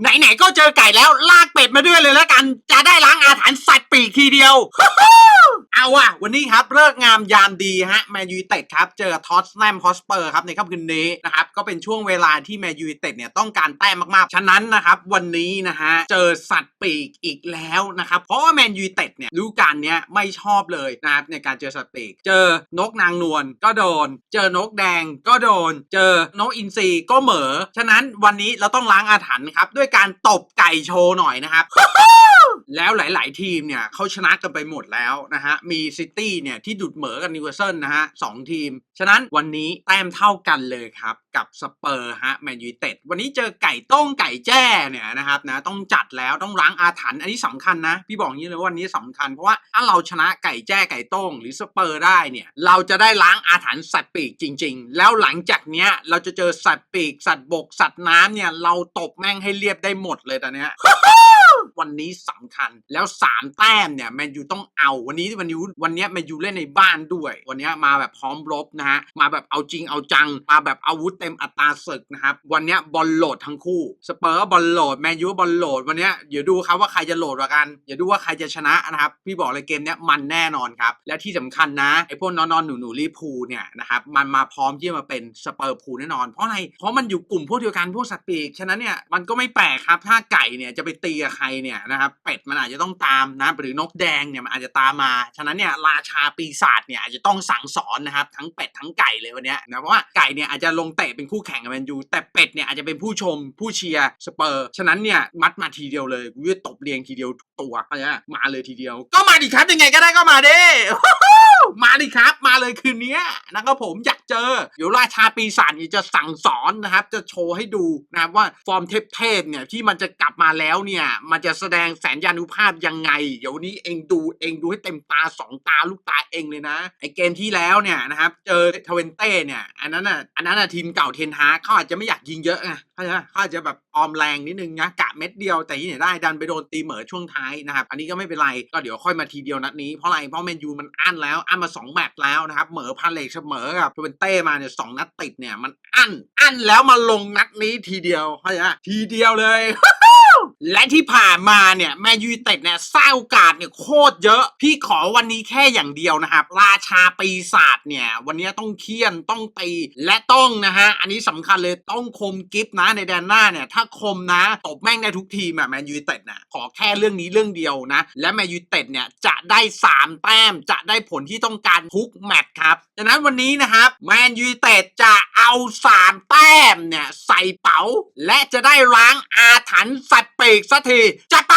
ไหนๆก็เจอไก่แล้วลากเป็ดมาด้วยเลยแล้วกัน จะได้ล้างอาถรรพ์สัตว์ปีกทีเดียว เอาว่ะ วันนี้ครับเลิกงามยามดีฮะแมนยูเต็ดครับ เจอทอสแนมฮอสเปอร์ครับในค่ำคืนนี้นะครับ ก็เป็นช่วงเวลาที่แมนยูไนเต็ดเนี่ยต้องการแต้มมากๆ ฉะนั้นนะครับวันนี้นะฮะเจอสัตว์ปีกอีกแล้วนะครับเพราะว่าแมนยูไนเต็ดเนี่ยฤดูกาลเนี้ยไม่ชอบเลยนะครับในการเจอสัตว์ปีก เจอนกนางนวลก็โดน เจอนกแดงก็โดน เจอนกอินทรีก็เหมอฉะนั้นวันนี้เราต้องล้างอาถรรพ์ครับด้วยการตบไก่โชว์หน่อยนะครับแล้วหลาย ๆ ทีมเนี่ยเขาชนะกันไปหมดแล้วนะฮะ มีซิตี้เนี่ยที่ดุดเหมอกับนิวคาสเซิลนะฮะสองทีม ฉะนั้นวันนี้แต้มเท่ากันเลยครับ กับสเปอร์ฮะแมนยูเต็ดวันนี้เจอไก่ต้งไก่แจ้เนี่ยนะครับนะต้องจัดแล้วต้องล้างอาถรรพ์อันนี้สำคัญนะ พี่บอกงนี้เลยว่าวันนี้สำคัญเพราะว่าถ้าเราชนะไก่แจ้ไก่ต้งหรือสเปอร์ได้เนี่ยเราจะได้ล้างอาถรรพ์สัตว์ปีกจริง ๆ แล้วหลังจากเนี้ยเราจะเจอสัตว์ปีกสัตว์บกสัตว์น้ำเนี่ยเราตบแม่งให้เรียบได้หมดเลยตอนเนี้ย วันนี้สำคัญ แล้วสามแต้มเนี่ยแมนยูต้องเอาวันนี้วันนี้วันนี้แมนยูเล่นในบ้านด้วย วันนี้มาแบบพร้อมรบนะฮะมาแบบเอาจริงเอาจัง มาแบบอาวุธเต็มอัตราศึกนะครับวันนี้บอลโหลดทั้งคู่สเปอร์บอลโหลดแมนยูก็บอลโหลดวันนี้เดี๋ยวดูครับว่าใครจะโหลดกว่ากันเดี๋ยวดูว่าใครจะชนะนะครับพี่บอกเลยเกมเนี้ยมันแน่นอนครับและที่สำคัญนะไอ้พวกนอนๆหนูหนูๆลิพูลเนี่ยนะครับมันมาพร้อมที่จะมาเป็นสเปอร์พูแน่นอน เพราะอะไรเพราะมันอยู่กลุ่มพวกเดียวกันพวกสัตว์ปีกฉะนั้นเนี่ยมันก็ไม่แปลกครับถ้าไก่เนี่ยจะไปตีกับใครเนี่ยนะครับเป็ดมันอาจจะต้องตามนะหรือนกแดงเนี่ยมันอาจจะตามมา ฉะนั้นเนี่ยราชาปีศาจเนี่ยอาจจะต้องสั่งสอนนะครับทั้งเป็ดทั้งไก่เลยวันนี้นะเพราะว่าไก่เนี่ยอาจจะลงเตะเป็นคู่แข่งกับแมนยูแต่เป็ดเนี่ยอาจจะเป็นผู้ชมผู้เชียร์สเปอร์ ฉะนั้นเนี่ยมัดมาทีเดียวเลยกูจะตบเรียงทีเดียวตัวเข้าใจปะมาเลยทีเดียว ก็มาดิครับยังไงก็ได้ก็มาเด้ มาดิครับ มาเลยคืนนี้นะครับผมอยากเจอ เดี๋ยวราชาปีศาจจะสั่งสอนนะครับ จะโชว์ให้ดูนะครับว่าฟอร์มเทพๆเนี่ยที่มันจะกลับมาแล้วเนี่ย มันจะแสดงแสนยานุภาพยังไง เดี๋ยวนี้เองดูเองดูให้เต็มตาสองตาลูกตาเองเลยนะไอเกมที่แล้วเนี่ยนะครับเจอทเวนเต้เนี่ยอันนั้นอะอันนั้นอะทีมเก่าเทนฮาเขาอาจจะไม่อยากยิงเยอะไงเขาใจะเขาอาจจะแบบ ออมแรงนิดนึงนะกะเม็ดเดียวแต่ที่ไหนได้ดันไปโดนตีเหมอช่วงท้ายนะครับอันนี้ก็ไม่เป็นไรก็เดี๋ยวค่อยมาทีเดียวนัดนี้เพราะอะไรเพราะแมนยูมันอั้นแล้วอั้นมาสองแมตช์แล้วนะครับเหมอพันเล็กเสมอกับทเวนเต้มาเนี่ยสองนัดติดเนี่ยมันอั้นอั้นแล้วมาลงนัดนี้ทีเดียวเข้าใจไหมทีเดียวเลย และที่ผ่านมาเนี่ยแมนยูเต็ดเนี่ยสร้างโอกาสเนี่ยโคตรเยอะ พี่ขอวันนี้แค่อย่างเดียวนะครับ ราชาปีศาจเนี่ยวันนี้ต้องเคี่ยนต้องตีและต้องนะฮะอันนี้สำคัญเลยต้องคมกิฟนะในแดนหน้าเนี่ยถ้าคมนะตบแม่งได้ทุกทีมอะแมนยูเต็ดนะขอแค่เรื่องนี้เรื่องเดียวนะและแมนยูเต็ดเนี่ยจะได้3แต้มจะได้ผลที่ต้องการทุกแมตช์ครับดังนั้นวันนี้นะครับแมนยูเต็ดจะเอา3แต้มเนี่ยใส่เป๋าและจะได้ล้างอาถรรพ์สัตว์ปีกสักทีจะไป